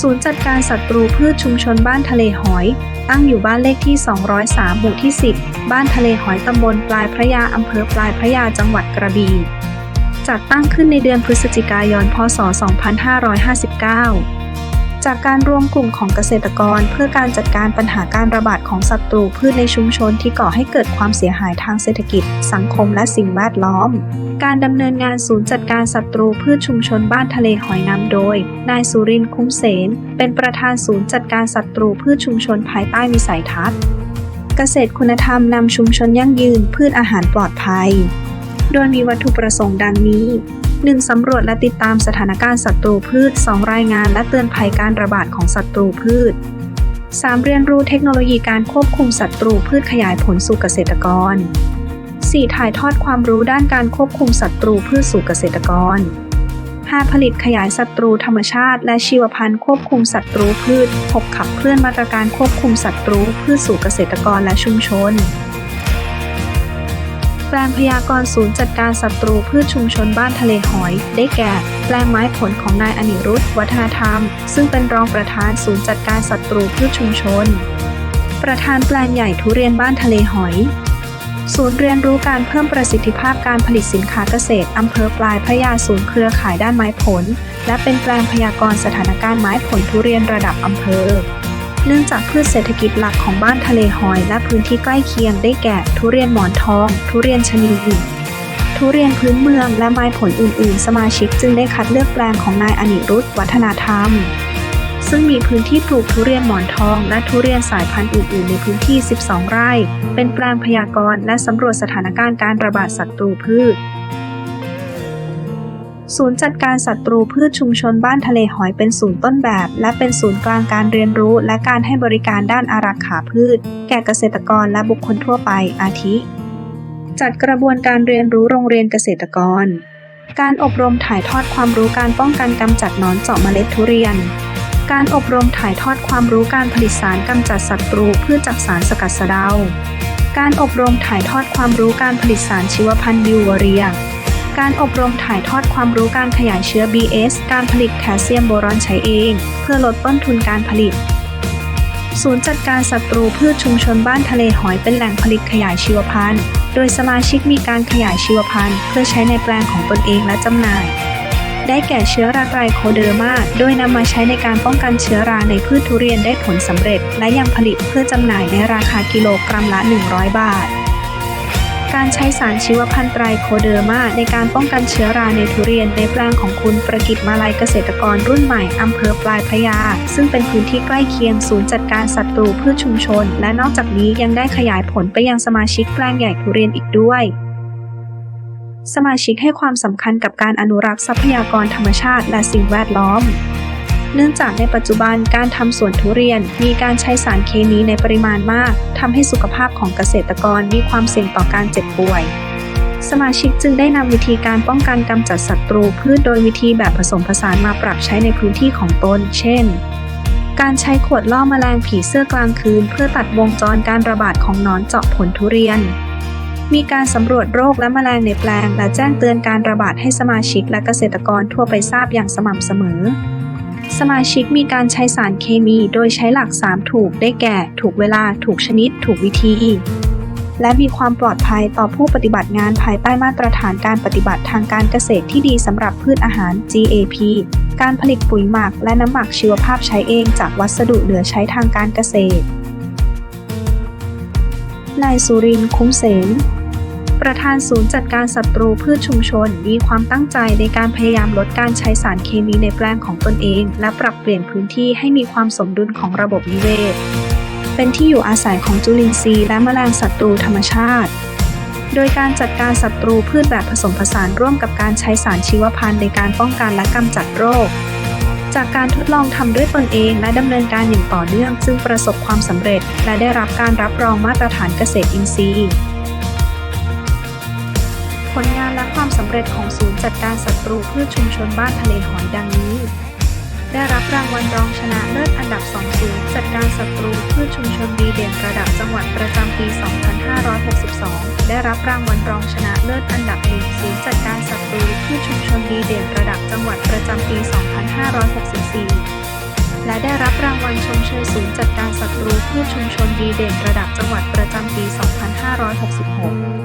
ศูนย์จัดการศัตรูพืชชุมชนบ้านทะเลหอย ตั้งอยู่บ้านเลขที่ 203 หมู่ที่ 10 บ้านทะเลหอยตำบลปลายพระยาอำเภอปลายพระยาจังหวัดกระบี่จัดตั้งขึ้นในเดือนพฤศจิกายน พศ 2559 จากการรวมกลุ่มของเกษตรกร เพื่อการจัดการปัญหาการระบาดของศัตรูพืชในชุมชนที่ก่อให้เกิดความเสียหายทางเศรษฐกิจ สังคมและสิ่งแวดล้อม การดำเนินงานศูนย์จัดการศัตรูพืชชุมชนบ้านทะเลหอยนำโดย นายสุรินทร์คุ้มเสน เป็นประธานศูนย์จัดการศัตรูพืชชุมชนภายใต้วิสัยทัศน์ เกษตรคุณธรรมนำชุมชนยั่งยืน พืชอาหารปลอดภัย โดยมีวัตถุประสงค์ดังนี้ 1. สำรวจและติดตามสถานการณ์ศัตรูพืช 2. รายงานและเตือนภัยการระบาดของศัตรูพืช 3. เรียนรู้เทคโนโลยีการควบคุมศัตรูพืชขยายผลสู่เกษตรกร 4. ถ่ายทอดความรู้ด้านการควบคุมศัตรูพืชสู่เกษตรกร 5. ผลิตขยายศัตรูธรรมชาติ และชีวพันธุ์ควบคุมศัตรูพืช 6. ขับเคลื่อนมาตรการควบคุมศัตรูพืชสู่เกษตรกรและชุมชน ปลงพยากรณ์ศูนย์จัดการศัตรูพืชชุมชนบ้านทะเลหอย ได้แก่ แปลงไม้ผลของนายอนิรุทธวัฒนธรรม ซึ่งเป็นรองประธานศูนย์จัดการศัตรูพืชชุมชน ประธานแปลงใหญ่ทุเรียนบ้านทะเลหอย ศูนย์เรียนรู้การเพิ่มประสิทธิภาพการผลิตสินค้าเกษตรอำเภอปลายพระยาศูนย์เครือข่ายด้านไม้ผล และเป็นแปลงพยากรณ์สถานการณ์ไม้ผลทุเรียนระดับอำเภอ เนื่องจากพืชเศรษฐกิจหลักของบ้านทะเลหอยและพื้นที่ใกล้เคียงได้แก่ ทุเรียนหมอนทอง ทุเรียนชะนีทุเรียนพื้นเมืองและไม้ผลอื่น ๆ สมาชิกจึงได้คัดเลือกแปลงของนายอนิรุทธวัฒนธรรม ซึ่งมีพื้นที่ปลูกทุเรียนหมอนทอง และทุเรียนสายพันธุ์อื่น ๆ ในพื้นที่ 12 ไร่ เป็นแปลงพยากรณ์และสำรวจสถานการณ์การระบาดศัตรูพืช ศูนย์จัดการศัตรูพืชชุมชนบ้านทะเลหอยเป็นศูนย์ต้นแบบ และเป็นศูนย์กลางการเรียนรู้และการให้บริการด้านอารักขาพืช แก่เกษตรกรและบุคคลทั่วไปอาทิ จัดกระบวนการเรียนรู้โรงเรียนเกษตรกร การอบรมถ่ายทอดความรู้การป้องกันกำจัดนอนเจาะเมล็ดทุเรียน การอบรมถ่ายทอดความรู้การผลิตสารกำจัดศัตรูพืชจากสารสกัดสะเดา การอบรมถ่ายทอดความรู้การผลิตสารชีวพันธุ์บิวเวอเรีย การอบรมถ่ายทอดความรู้การขยายเชื้อ BS การผลิตแคลเซียมโบรอนใช้เอง เพื่อลดต้นทุนการผลิต ศูนย์จัดการศัตรูพืชชุมชนบ้านทะเลหอยเป็นแหล่งผลิตขยายชีวพันธุ์ โดยสมาชิกมีการขยายชีวพันธุ์ เพื่อใช้ในแปลงของตนเองและจำหน่าย ได้แก่เชื้อราไตรโคเดอร์มาโดยนำมาใช้ในการป้องกันเชื้อราในพืชทุเรียนได้ผลสำเร็จ และยังผลิตเพื่อจำหน่ายในราคากิโลกรัมละ 100 บาท การใช้สารชีวพันธุ์ไตรโคเดอร์มาในการป้องกันเชื้อราในทุเรียนในแปลงของคุณประกิตมาลัยเกษตรกรรุ่นใหม่อำเภอปลายพระยา ซึ่งเป็นพื้นที่ใกล้เคียงศูนย์จัดการศัตรูพืชชุมชน และนอกจากนี้ยังได้ขยายผลไปยังสมาชิกแปลงใหญ่ทุเรียนอีกด้วยสมาชิกให้ความสำคัญกับการอนุรักษ์ทรัพยากรธรรมชาติและสิ่งแวดล้อม เนื่องจากในปัจจุบันการทำสวนทุเรียน มีการใช้สารเคมีในปริมาณมากทำให้สุขภาพของเกษตรกรมีความเสี่ยงต่อการเจ็บป่วย สมาชิกจึงได้นำวิธีการป้องกันกำจัดศัตรูพืชโดยวิธีแบบผสมผสานมาปรับใช้ในพื้นที่ของตน เช่น การใช้ขวดล่อแมลงผีเสื้อกลางคืน เพื่อตัดวงจรการระบาดของนอนเจาะผลทุเรียนมีการสำรวจโรคและแมลงในแปลง และแจ้งเตือนการระบาดให้สมาชิกและเกษตรกรทั่วไปทราบอย่างสม่ำเสมอ สมาชิกมีการใช้สารเคมีโดยใช้หลัก 3 ถูกได้แก่ ถูกเวลา ถูกชนิด ถูกวิธี และมีความปลอดภัยต่อผู้ปฏิบัติงานภายใต้มาตรฐานการปฏิบัติทางการเกษตรที่ดีสำหรับพืชอาหาร GAP การผลิตปุ๋ยหมักและน้ำหมักชีวภาพใช้เองจากวัสดุเหลือใช้ทางการเกษตร นายสุรินทร์คุ้มเสน ประธานศูนย์จัดการศัตรูพืชชุมชน มีความตั้งใจในการพยายามลดการใช้สารเคมีในแปลงของตนเอง และปรับเปลี่ยนพื้นที่ให้มีความสมดุลของระบบนิเวศ เป็นที่อยู่อาศัยของจุลินทรีย์และแมลงศัตรูธรรมชาติ โดยการจัดการศัตรูพืชแบบผสมผสานร่วมกับการใช้สารชีวพันธุ์ในการป้องกันและกำจัดโรค จากการทดลองทำด้วยตนเองและดำเนินการอย่างต่อเนื่อง ซึ่งประสบความสำเร็จ และได้รับการรับรองมาตรฐานเกษตรอินทรีย์ ผลงานและความสำเร็จของศูนย์จัดการศัตรูพืชชุมชนบ้านทะเลหอยดังนี้ ได้รับรางวัลรองชนะเลิศอันดับ2ศูนย์จัดการศัตรูพืชชุมชนดีเด่นระดับจังหวัดประจำปี 2562 ได้รับรางวัลรองชนะเลิศอันดับหนึ่งศูนย์จัดการศัตรูพืชชุมชนดีเด่นระดับจังหวัดประจำปี 2564และได้รับรางวัลชมเชยศูนย์จัดการศัตรูพืชชุมชนดีเด่นระดับจังหวัดประจำปี 2566